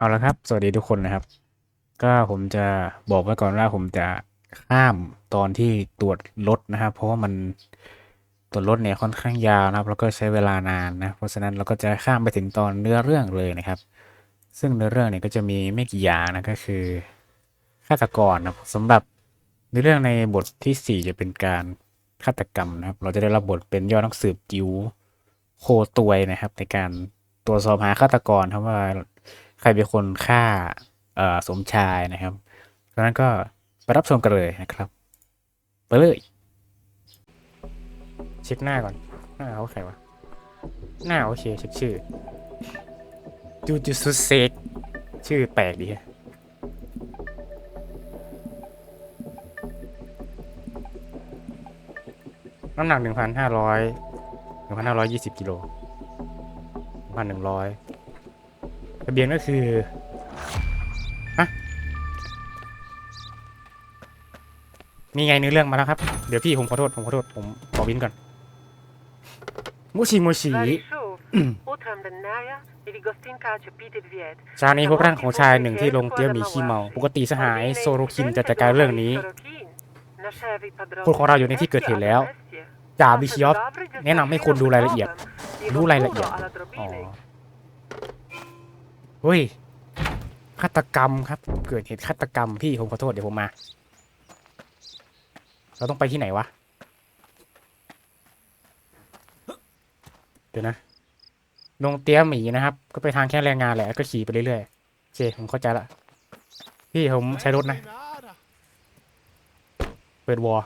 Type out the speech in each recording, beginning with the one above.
เอาละครับ สวัสดีทุกคนนะครับ ก็ผมจะบอกไว้ก่อนว่าผมจะข้ามตอนที่ตรวจรถนะครับ เพราะว่ามันตรวจรถเนี่ยค่อนข้างยาวนะครับ แล้วก็ใช้เวลานานนะ เพราะฉะนั้นเราก็จะข้ามไปถึงตอนเนื้อเรื่องเลยนะครับ ซึ่งเนื้อเรื่องเนี่ยก็จะมีไม่กี่อย่างนะก็คือฆาตกรนะครับสำหรับในเรื่องในบทที่สี่จะเป็นการฆาตกรรมนะครับ เราจะได้รับบทเป็นยอดนักสืบจิ๋วโคตวยนะครับ ในการตรวจสอบหาฆาตกรครับว่า ใครเป็นคนฆ่าเออสมชายนะครับดังนั้นก็ไปรับชมกันเลยนะครับไปเลยเช็คหน้าก่อนหน้าเขาใครวะหน้าโอเคเช็คชื่อจูจูซุเซกชื่อแปลกดีฮะน้ำหนักหนึ่งพันห้าร้อยหนึ่งพันห้าร้อยยี่สิบกิโลพันหนึ่งร้อย เบียงก็คือฮะนี่ไงเนื้อเรื่องมาแล้วครับ เดี๋ยวพี่ผมขอโทษผมขอโทษผมขอบินก่อนมูชิมูชิชานี้พบร่างของชายหนึ่งที่ลงเตี้ยมีขี้เมา ปกติสหายโซโรคินจะจัดการเรื่องนี้คนของเราอยู่ในที่เกิดเหตุแล้วจ่าวิชิอฟแนะนำให้คุณดูรายละเอียดดูรายละเอียดอ๋อ เฮ้ยฆาตกรรมครับ เกิดเหตุฆาตกรรมพี่ผมขอโทษเดี๋ยวผมมา เราต้องไปที่ไหนวะ เดี๋ยวนะลงเตี้ยหมีนะครับ ก็ไปทางแค่แรงงานแหละก็ขี่ไปเรื่อยๆโอเคผมเข้าใจละพี่ผมใช้รถนะ เปิดวอล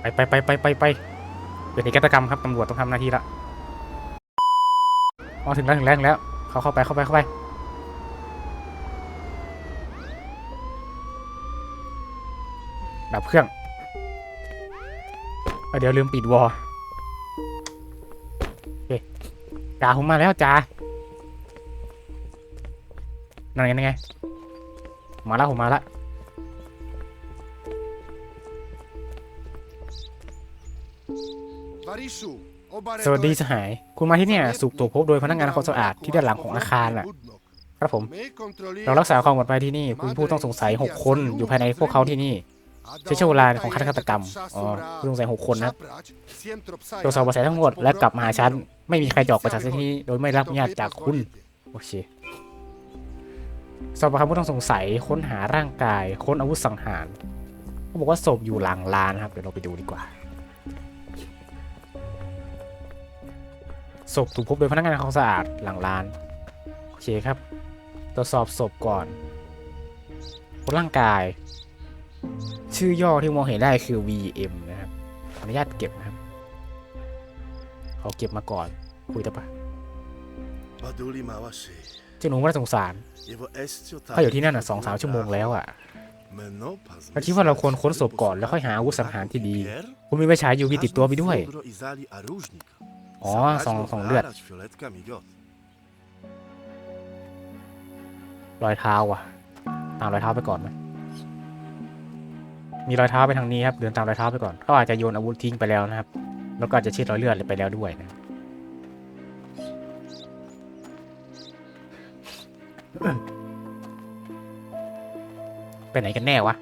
ไปไปไปไปไปไป เป็นเหตุฆาตกรรมครับตำรวจต้องทำหน้าที่ละอ๋อถึงแล้วถึงแล้วถึงแล้วเขาเข้าไปเข้าไปเข้าไปดับเครื่องเอเดี๋ยวลืมปิดวอลโอเคจ่าผมมาแล้วจ่านั่นไงนั่นไง มาแล้วผมมาแล้ว สวัสดีสหาย คุณมาที่เนี่ยสุกตัวพบโดยพนักงานความสะอาดที่ด้านหลังของอาคารน่ะ ครับผม เรารักษาความปลอดภัยที่นี่ คุณผู้ต้องสงสัย 6 คนอยู่ภายในพวกเขาที่นี่ใช้ช่วงเวลาของฆาตกรรม อ๋อผู้ต้องสงสัย 6 คนนะตรวจสอบเบาะแสทั้งหมดและกลับมาหาฉัน ไม่มีใครจะออกไปจากที่นี่โดยไม่รับอนุญาตจากคุณ โอเค สอบปากคำผู้ต้องสงสัย ค้นหาร่างกาย ค้นอาวุธสังหารเขาบอกว่าศพอยู่หลังลานนะครับ เดี๋ยวเราไปดูดีกว่า ศพถูกพบโดยพนักงานทำความสะอาดหลังร้าน โอเคครับ ตรวจสอบศพก่อนบนร่างกาย ชื่อย่อที่มองเห็นได้คือ VM นะครับ ขออนุญาตเก็บนะครับเขาเก็บมาก่อน คุยได้ปะเจ้าหนูว่าสงสารเขาอยู่ที่นั่นอะสองสามชั่วโมงแล้วอะเราคิดว่าเราควรค้นศพก่อนแล้วค่อยหาอาวุธสังหารที่ดี คุณมีไฟฉาย UV ติดตัวไปด้วย อ๋อสองสองเลือด รอยเท้าอะ ตามรอยเท้าไปก่อนไหมมีรอยเท้าไปทางนี้ครับ เดินตามรอยเท้าไปก่อนเขาอาจจะโยนอาวุธทิ้งไปแล้วนะครับ แล้วก็อาจจะเช็ดรอยเลือดไปแล้วด้วยนะไปไหนกันแน่วะ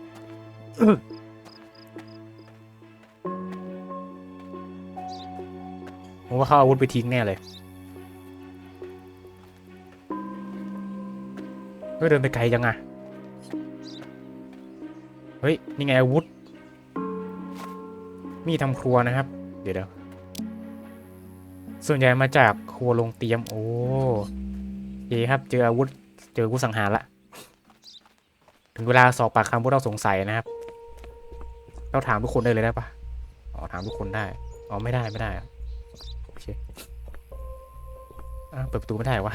ผมว่าเขาเอาอาวุธไปทิ้งแน่เลยเฮ้ยเดินไปไกลจังอะเฮ้ย นี่ไงอาวุธ มีดทำครัวนะครับ เดี๋ยวเดี๋ยวส่วนใหญ่มาจากครัวลงเตรียม โอ้โอเคครับ เจออาวุธ เจออาวุธสังหารละ ถึงเวลาสอบปากคำผู้ต้องสงสัยนะครับ เราถามทุกคนได้เลยได้ปะอ๋อถามทุกคนได้ อ๋อไม่ได้ไม่ได้ อะโอเคเปิดประตูไม่ได้วะ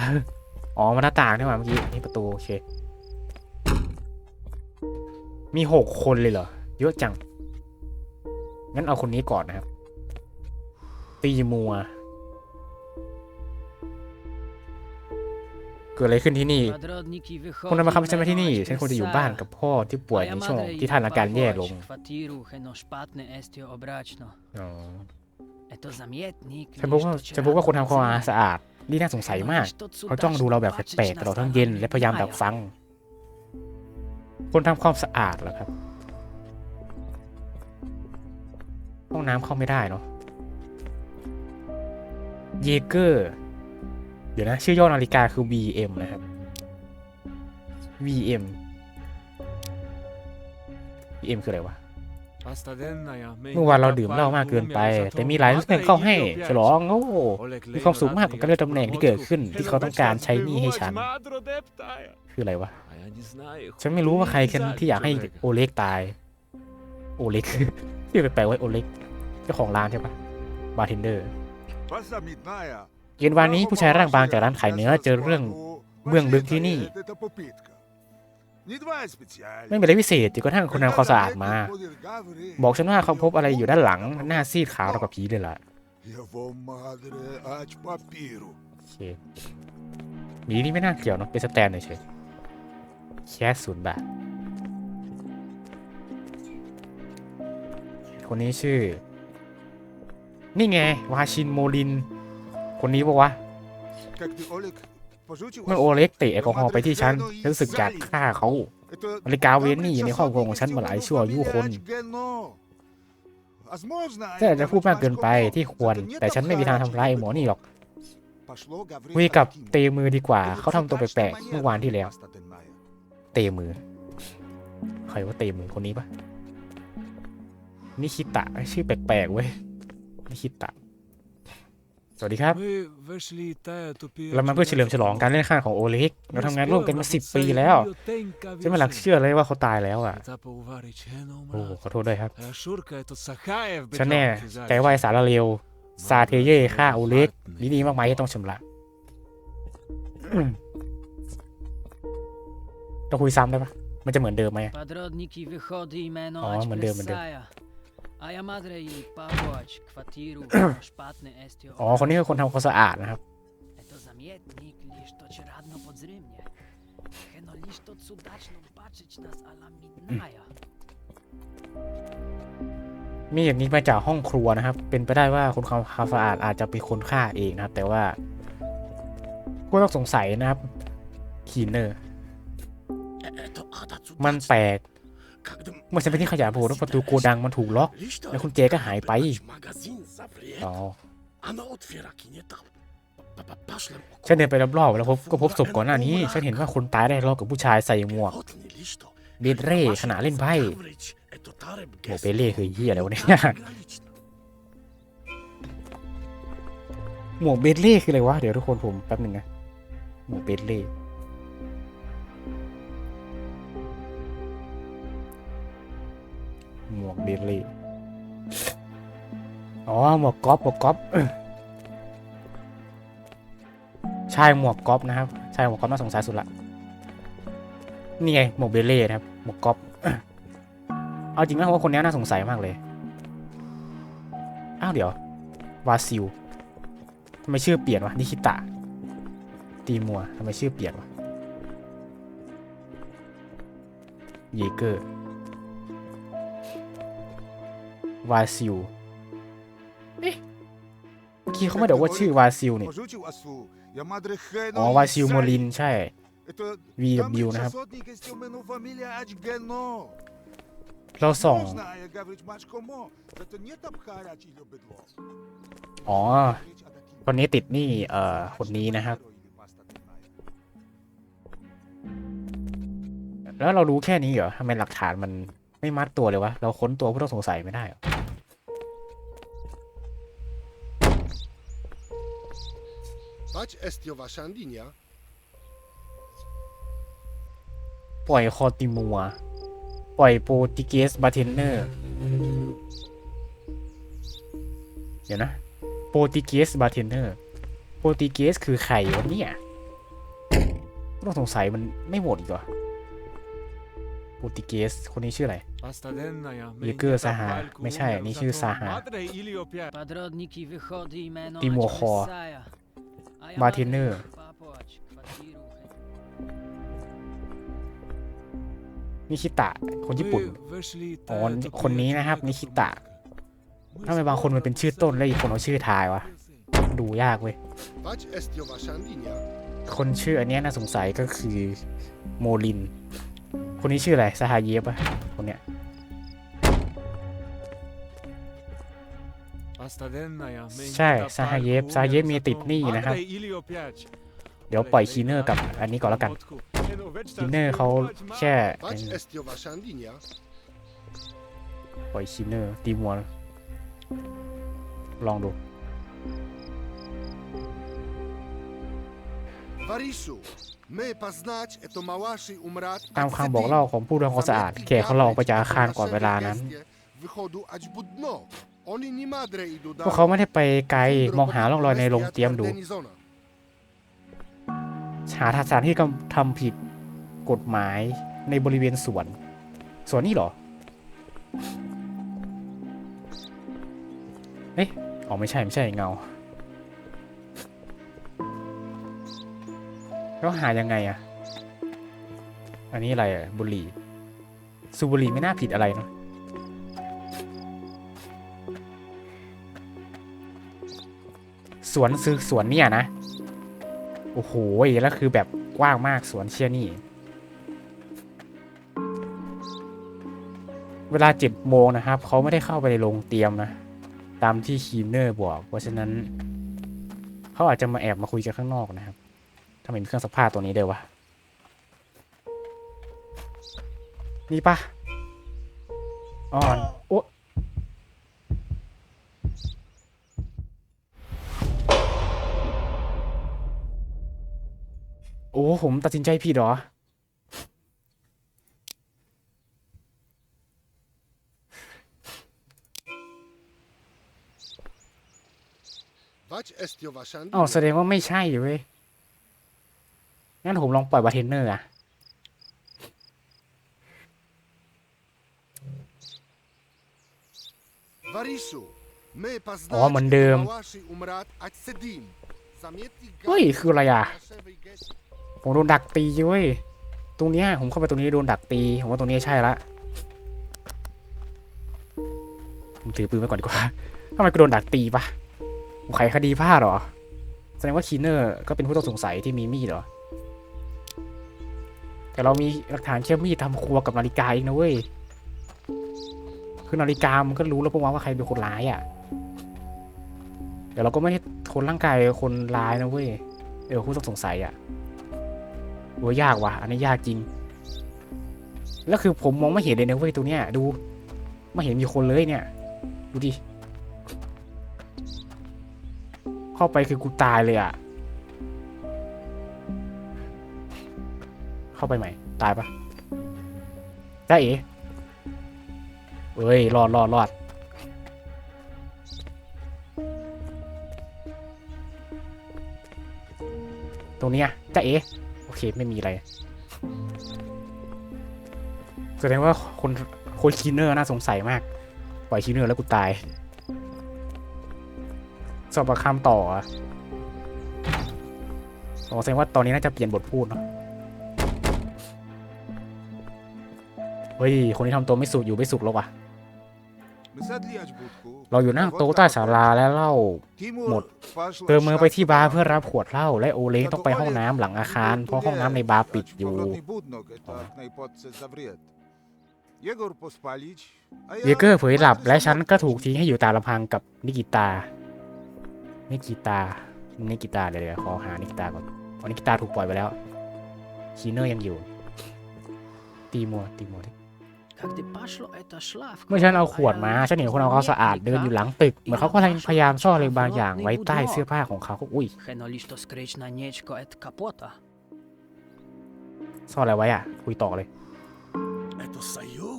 อ๋อมันหน้าต่างนี่หว่าเมื่อกี้นี่ประตูโอเค มีหกคนเลยเหรอเยอะจัง งั้นเอาคนนี้ก่อนนะครับ ตีมัว เกิดอะไรขึ้นที่นี่คุณนำมาคำฉันมาที่นี่ ฉันควรจะอยู่บ้านกับพ่อที่ป่วยในช่วงที่ท่านอาการแย่ลง ฉันพบว่าฉันพบว่าคนทำความสะอาด นี่น่าสงสัยมาก เขาจ้องดูเราแบบแปลกๆตลอดทั้งเย็นและพยายามดักฟัง คนทำความสะอาดเหรอครับ ห้องน้ำเข้าไม่ได้เนาะ เยเกอร์ เดี๋ยวนะ ชื่อย่อนาฬิกาคือ VM นะครับ VM VM คืออะไรวะ เมื่อวานเราดื่มเหล้ามากเกินไป แต่มีหลายเรื่องเข้าให้ ฉลองโอ้มีความสุขมากกับการเลื่อนตำแหน่งที่เกิดขึ้น ที่เขาต้องการใช้หนี้ให้ฉัน คืออะไรวะ ฉันไม่รู้ว่าใครกันที่อยากให้โอเล็กตาย โอเล็กชื่อแปลกๆไว้โอเล็กเจ้าของร้านใช่ปะบาร์เทนเดอร์เย็นวานนี้ผู้ชายร่างบางจากร้านขายเนื้อเจอเรื่องเบื้องลึกที่นี่ ไม่มีอะไรพิเศษจนกระทั่งคนทำความสะอาดมา บอกฉันว่าเขาพบอะไรอยู่ด้านหลัง หน้าซีดขาวราวกับผีเลยล่ะโอเคหมีนี่ไม่น่าเกี่ยวเนอะเป็นสแตนเฉยๆแค่ศูนย์บาท คนนี้ชื่อ นี่ไง วาชินโมลิน คนนี้ปะวะ เมื่อโอเล็กเตะแอลกอฮอล์ไปที่ฉันฉันรู้สึกอยากฆ่าเขานาฬิกาเวนนี่อยู่ในครอบครัวของฉันมาหลายชั่วอายุคนฉันอาจจะพูดมากเกินไปที่ควร แต่ฉันไม่มีทางทำร้ายไอ้หมอนี่หรอกคุยกับเตมือดีกว่า เขาทำตัวแปลกๆเมื่อวานที่แล้ว เตมือ ใครว่าเตมือคนนี้ปะนิคิตะชื่อแปลกๆเว้ยนิคิตะ สวัสดีครับ เรามาเพื่อเฉลิมฉลองการเล่นข้างของโอเล็ก เราทำงานร่วมกันมาสิบปีแล้วฉันไม่หลักเชื่อเลยว่าเขาตายแล้วอะ โอ้ขอโทษด้วยครับ ฉันแน่ใจว่าไอ้สารเลวซาเทเย่ฆ่าโอเล็กนี่ดีมากมายที่ต้องชำระอืมต้องคุยซ้ำได้ปะมันจะเหมือนเดิมไหม Padrodniki wychody i meno O, ać będę, będę. Messaja. A ja madre i pałać kwatiru szpatny estio. อ๋อ คนนี้คือคนทำความสะอาดนะครับ To zamietnik, liż to cię radno podzrymnie. Heno liż to cudaczno baczyć nas ala midnaja. มีอย่างนี้มาจากห้องครัวนะครับ เป็นไปได้ว่าคนทำความสะอาดอาจจะเป็นคนฆ่าเองนะครับ แต่ว่าก็ต้องสงสัยนะครับคีนเนอร์ มันแปลก เมื่อฉันไปที่ขยะโผล่แล้วประตูโกดังมันถูกล็อก แล้วคุณเจก็หายไปอ๋อฉันเดินไปรอบๆแล้วพบก็พบศพก่อนหน้านี้ ฉันเห็นว่าคนตายได้รอบกับผู้ชายใส่หมวกเบดเร่ขณะเล่นไพ่หมวกเบดเร่คือเหี้ยอะไรวะเนี่ยหมวกเบดเล่คืออะไรวะ เดี๋ยวทุกคนผมแป๊บหนึ่งนะหมวกเบดเล่ หมวกเดเล่อ๋อ หมวกก๊อฟหมวกก๊อฟเออใช่หมวกก๊อฟนะครับ ใช่หมวกก๊อฟน่าสงสัยสุดละ นี่ไง หมวกเบดเล่นะครับ หมวกก๊อฟเอาจริงนะผมว่าคนนี้น่าสงสัยมากเลย อ้าวเดี๋ยว วาซิลทำไมชื่อเปลี่ยนวะนิคิตะ ตีมัวทำไมชื่อเปลี่ยนวะ เยเกอร์ วาซิลเอ๊ะเมื่อกี้เขาไม่ได้บอกว่าชื่อวาซิลนี่อ๋อวาซิลโมลินใช่ VW นะครับ เราส่องอ๋อ คนนี้ติดหนี่เอ่อ คนนี้นะครับ แล้วเรารู้แค่นี้เหรอทำไมหลักฐานมันไม่มัดตัวเลยวะ เราค้นตัวผู้ต้องสงสัยไม่ได้เหรอ Patrz, Estio, wasza Andinia. ปล่อยคอติมัว ปล่อยโปรติเกสบาร์เทนเนอร์ เดี๋ยวนะ โปรติเกสบาร์เทนเนอร์ โปรติเกสคือใครวะเนี่ยผู้ต้องสงสัยมันไม่หมดอีกเหรอโปรติเกสคนนี้ชื่ออะไร เยเกอร์สหาไม่ใช่ นี่ชื่อสหา Padrodniki wychody i meno Timo ać Ho. Messaja. A ja Martiner. madre i pałać kwatiru นิคิตะ คนญี่ปุ่น อ๋อ คนนี้นะครับ นิคิตะทำไมบางคนมันเป็นชื่อต้นแล้วอีกคนเอาชื่อท้ายวะ ดูยากเว้ย Wać Estio wasza linia. คนชื่ออันเนี้ยน่าสงสัยก็คือ โมลิน คนนี้ชื่ออะไร ซาฮาเยฟอะคนเนี้ย ใช่ซาฮาเยฟซาฮาเยฟมีติดหนี้นะครับ เดี๋ยวปล่อยคีเนอร์กับอันนี้ก่อนแล้วกันคีเนอร์เขาแค่ปล่อยคีเนอร์ตีมวลลองดูตามคำบอกเล่าของผู้ทำความสะอาดแขกเขาลองไปจากอาคารก่อนเวลานั้น Wychodu ać budno. Oni nie madre idu พวกเขาไม่ได้ไปไกลมองหาร่องรอยในโรงเตรียมดู Denizona. หาสถานที่กำทำผิดกฎหมายในบริเวณสวน สวนนี่เหรอ เอ๊ะอ๋อไม่ใช่ไม่ใช่เงา แล้วหายังไงอะอันนี้อะไรอะบุหรี่สูบบุหรี่ไม่น่าผิดอะไรเนอะ สวนซื้อสวนเนี่ยนะ โอ้โหแล้วคือแบบกว้างมากสวนเชียนี่ เวลาเจ็ดโมงนะครับ เขาไม่ได้เข้าไปในโรงเตรียมนะ ตามที่คีเนอร์บอก เพราะฉะนั้น เขาอาจจะมาแอบมาคุยกันข้างนอกนะครับทำไมมีเครื่องซักผ้าตัวนี้เด้อวะ นี่ปะอ่อนโอ โอ้ผมตัดสินใจผิดเหรอ Wać Estio wasza อ๋อ linia. แสดงว่าไม่ใช่เว้ย งั้นผมลองปล่อยบาร์เทนเนอร์อะ Wariszu, my poznać อ๋อเหมือนเดิม eto małaszy umrat ać sedim. Zamietli เฮ้ย คืออะไรอะ gaszewej geści. ผมโดนดักตีเว้ยตรงเนี้ยผมเข้าไปตรงนี้โดนดักตี ผมว่าตรงนี้ใช่ละ ผมถือปืนไว้ก่อนดีกว่าทำไมกูโดนดักตีปะผมไขคดีพลาดหรอ แสดงว่าคีเนอร์ก็เป็นผู้ต้องสงสัยที่มีมีดหรอ แต่เรามีหลักฐานแค่อมีดทำครัวกับนาฬิกาเองนะเว้ย คือนาฬิกามันก็รู้แล้วพวกว่าว่าใครเป็นคนร้ายอะ เดี๋ยวเราก็ไม่ได้คนร่างกายคนร้ายนะเว้ย เออผู้ต้องสงสัยอะ โอ้ยากว่ะ อันนี้ยากจริง แล้วคือผมมองไม่เห็นเลยนะเว้ยตัวเนี้ย ดู ไม่เห็นมีคนเลยเนี่ย ดูดิ เข้าไปคือกูตายเลยอะ เข้าไปใหม่ตายปะได้เอ๋เอ้ย รอดรอดรอดตรงเนี้ยจ้าเอ๋ โอเคไม่มีอะไร แสดงว่าคนคนคีเนอร์น่าสงสัยมาก ปล่อยคีเนอร์แล้วกูตาย สอบประคำต่ออ๋อแสดงว่าตอนนี้น่าจะเปลี่ยนบทพูดเนาะเฮ้ย คนที่ทำตัวไม่สุกอยู่ไม่สุกแล้ววะ เราอยู่นั่งโต๊ะใต้ศาลาแล้วเหล่าหมดเติมมือไปที่บาร์เพื่อรับขวดเหล้าและโอเล้งต้องไปห้องน้ำหลังอาคาร เพราะห้องน้ำในบาร์ปิดอยู่เยเกอร์เผยหลับและฉันก็ถูกทิ้งให้อยู่ตาลำพังกับนิกิตา นิกิตา นิกิตาเดี๋ยวขอหานิกิตาก่อนนิกิตาถูกปล่อยไปแล้วคีเนอร์ยังอยู่ ตีมัวตีมัวดิ เมื่อฉันเอาขวดมาฉันเห็นคนเอาเขามสะอาดเดินอยู่หลังตึกเหมือนเขากำลังพยายามซ่อนอะไรบางอย่างไว้ใต้เสื้อผ้าของเขาอุ้ย Henolisz to skryć na nieczko et kapota. ซ่อนอะไรไว้อะคุยต่อเลย Eto saju,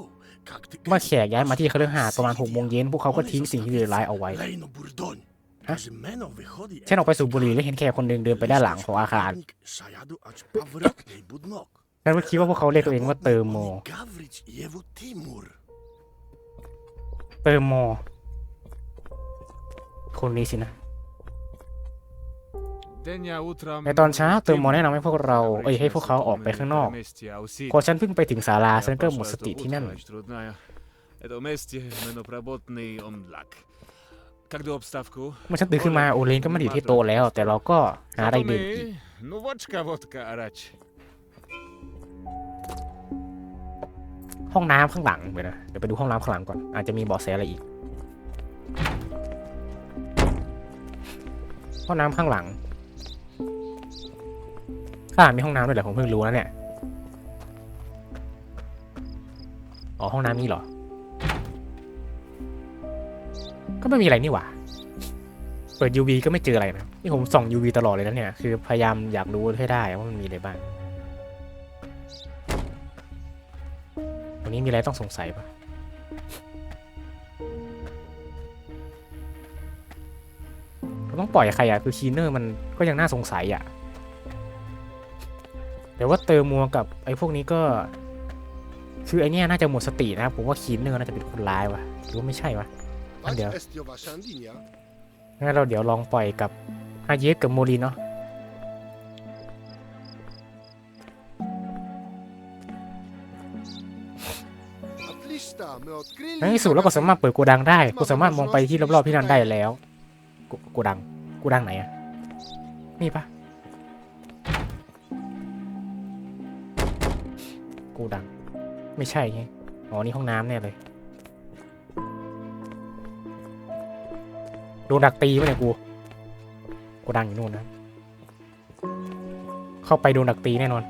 jak ty เมื่อแขกย้ายมาที่คฤหาสน์ประมาณหกโมงเย็นพวกเขาก็ทิ้งสิ่งที่เลวร้ายเอาไว้ Lejno burdoń. Ha? Że meno wychodzi ฉันออกไปสูบบุหรี่และเห็นแขกคนหนึ่งเดินไปด้านหลังของอาคาร ฉันก็คิดว่าพวกเขาเรียกตัวเองว่าเติมโม เติมโม คนนี้สินะ ในตอนเช้าเติมโมแนะนำให้พวกเรา เอ้ยให้พวกเขาออกไปข้างนอก พอฉันเพิ่งไปถึงศาลาฉันก็หมดสติที่นั่น เมื่อฉันตื่นขึ้นมาโอเลนก็ไม่ได้ที่โตแล้ว แต่เราก็หาอะไรดื่มอีก ห้องน้ำข้างหลังเดี๋ยวนะเดี๋ยวไปดูห้องน้ำข้างหลังก่อน อาจจะมีเบาะแสอะไรอีก ห้องน้ำข้างหลังข้ามีห้องน้ำด้วยเหรอผมเพิ่งรู้นะเนี่ย อ๋อห้องน้ำนี่เหรอ ก็ไม่มีอะไรนี่หว่า เปิด UV ก็ไม่เจออะไรนะ นี่ผมส่อง UV ตลอดเลยนะเนี่ย คือพยายามอยากรู้ให้ได้ว่ามันมีอะไรบ้าง รงนี้มีอะไรต้องสงสัยปะเราต้องปล่อยใครอะคือคีเนอร์มันก็ยังน่าสงสัยอะแต่ว่าเติมมัวกับไอ้พวกนี้ก็ คือไอเนี้ยน่าจะหมดสตินะครับผมว่าคีเนอร์น่าจะเป็นคนร้ายวะหรือว่าไม่ใช่วะ Patrz, Andia. Estiowa Shandinia. งั้นเราเดี๋ยวลองปล่อยกับฮาเยสกับโมลีเนาะ ในที่สุดเราก็สามารถเปิดโกดังได้กูสามารถมองไปที่รอบๆที่นั่นได้แล้วโกดังโกดังไหนอะนี่ปะโกดัง ไม่ใช่ไงอ๋อนี่ห้องน้ำแน่เลยโดนดักตีปะเนี่ยกูโกดังอยู่นู่นนะ เข้าไปโดนดักตีแน่นอน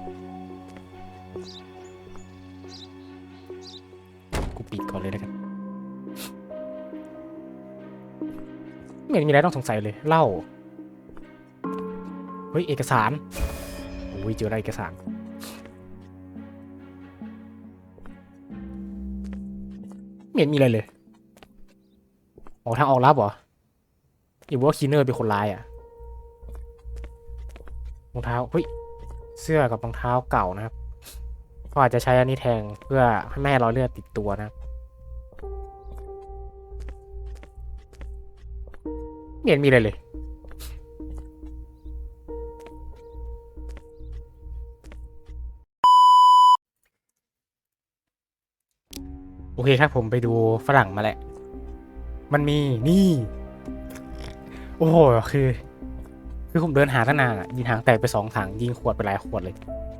ห็นมีอะไรต้องสงสัยเลยเล่าเฮ้ยเอกสารโอ้ยเจออะไรเอกสารไม่เห็นมีอะไรเลยออกทางออกลับเหรออย่าบอกคีเนอร์เป็นคนร้ายอะรองเท้าเฮ้ยเสื้อกับรองเท้าเก่านะครับก็อาจจะใช้อันนี้แทงเพื่อให้ไม่ให้รอยเลือดติดตัวนะครับ เห็นมีอะไรเลย โอเคครับผมไปดูฝรั่งมาแหละ มันมีนี่ โอ้โห คือ คือผมเดินหาตั้งนานอะยิงหางแตกไปสองถัง ยิงขวดไปหลายขวดเลย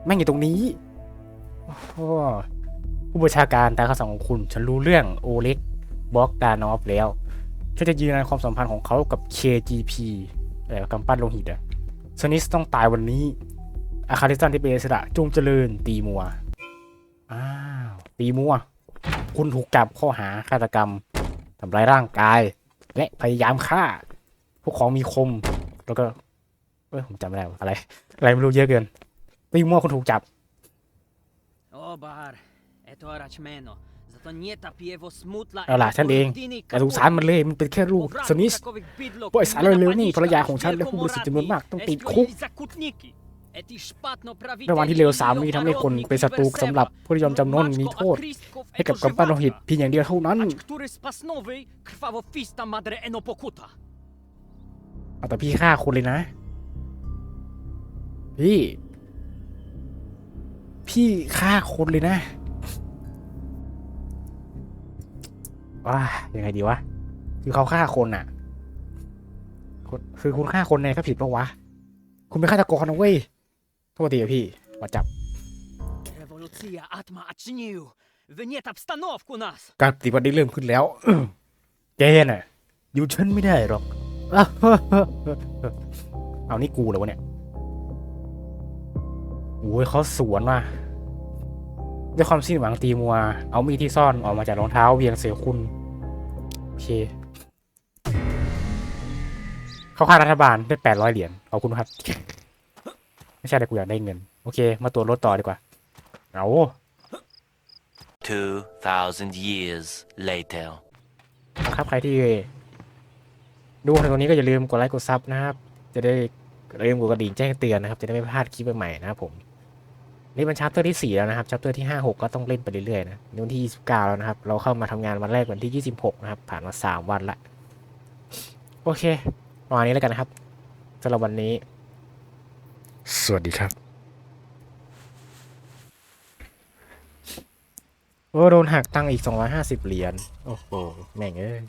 แม่งอยู่ตรงนี้ โอ้โหผู้บัญชาการตามคำสั่งของคุณ ฉันรู้เรื่องโอเล็กบล็อกดานอฟแล้ว ฉันจะยืนยันความสัมพันธ์ของเขากับ KGP อะไรวะกำปั้นโลหิตอะสนิสต้องตายวันนี้ อาคาริสันที่เป็นอิสระจงเจริญตีมัว อ้าว ตีมัว คุณถูกจับข้อหาฆาตกรรมทำร้ายร่างกาย และพยายามฆ่า พวกของมีคม แล้วก็ เอ้ย ผมจำไม่ได้ว่าอะไร อะไรไม่รู้เยอะเกิน ตีมัวคุณถูกจับ O bar, eto arachmeno. Zato nie tapiewo smutla เอาล่ะฉันเองแต่สงสารมันเลยมันเป็นแค่ลูกสนิสปล่อยสารเร็วๆนี่ภรรยาของฉันและผู้บริสุทธิ์จำนวนมากต้องติดคุกระหว่างที่เลวสามนี้ทำให้คนเป็นศัตรูสำหรับผู้ที่ยอมจำนนมีโทษ ให้กับกำปั้นโลหิตเพียงอย่างเดียวเท่านั้น Acz który z pasnowej krwawofista madre eno pokuta. เอาแต่พี่ฆ่าคนเลยนะ พี่ พี่ฆ่าคนเลยนะ ว้ายังไงดีวะ คือเขาฆ่าคนอะคือคุณฆ่าคนเนี่ยก็ผิดปะวะ คุณเป็นฆาตกรนะเว้ยโทษทีพี่มาจับการปฏิบัติได้เริ่มขึ้นแล้วแกน่ะอยู่ฉันไม่ได้หรอก เอานี่กูเหรอวะเนี่ยโอ้ยเขาสวนว่ะ ด้วยความสิ้นหวังตีมัว เอามีดที่ซ่อนออกมาจากรองเท้าเวียงเสียคุณ โอเค เขาค่ารัฐบาลได้แปดร้อยเหรียญขอบคุณครับ ไม่ใช่แต่กูอยากได้เงิน โอเค มาตรวจรถต่อดีกว่า เอา2,000 years later. ครับใครที่ดูในตรงนี้ก็อย่าลืมกดไลค์กดซับนะครับ จะได้อย่าลืมกดกระดิ่งแจ้งเตือนนะครับ จะได้ไม่พลาดคลิปใหม่ๆนะครับผม นี่เป็นชัปเตอร์ที่ 4 แล้วนะครับชัปเตอร์ที่ 5 6 ก็ต้องเล่นไปเรื่อยๆนะนี่วันที่ 29 แล้วนะครับ เราเข้ามาทำงานวันแรกวันที่ 26 นะครับ ผ่านมา 3 วันละ โอเคประมาณนี้แล้วกันนะครับสำหรับวันนี้ สวัสดีครับ โอ้โดนหักตังค์อีก 250 เหรียญ โอ้โห แม่งเอ้ย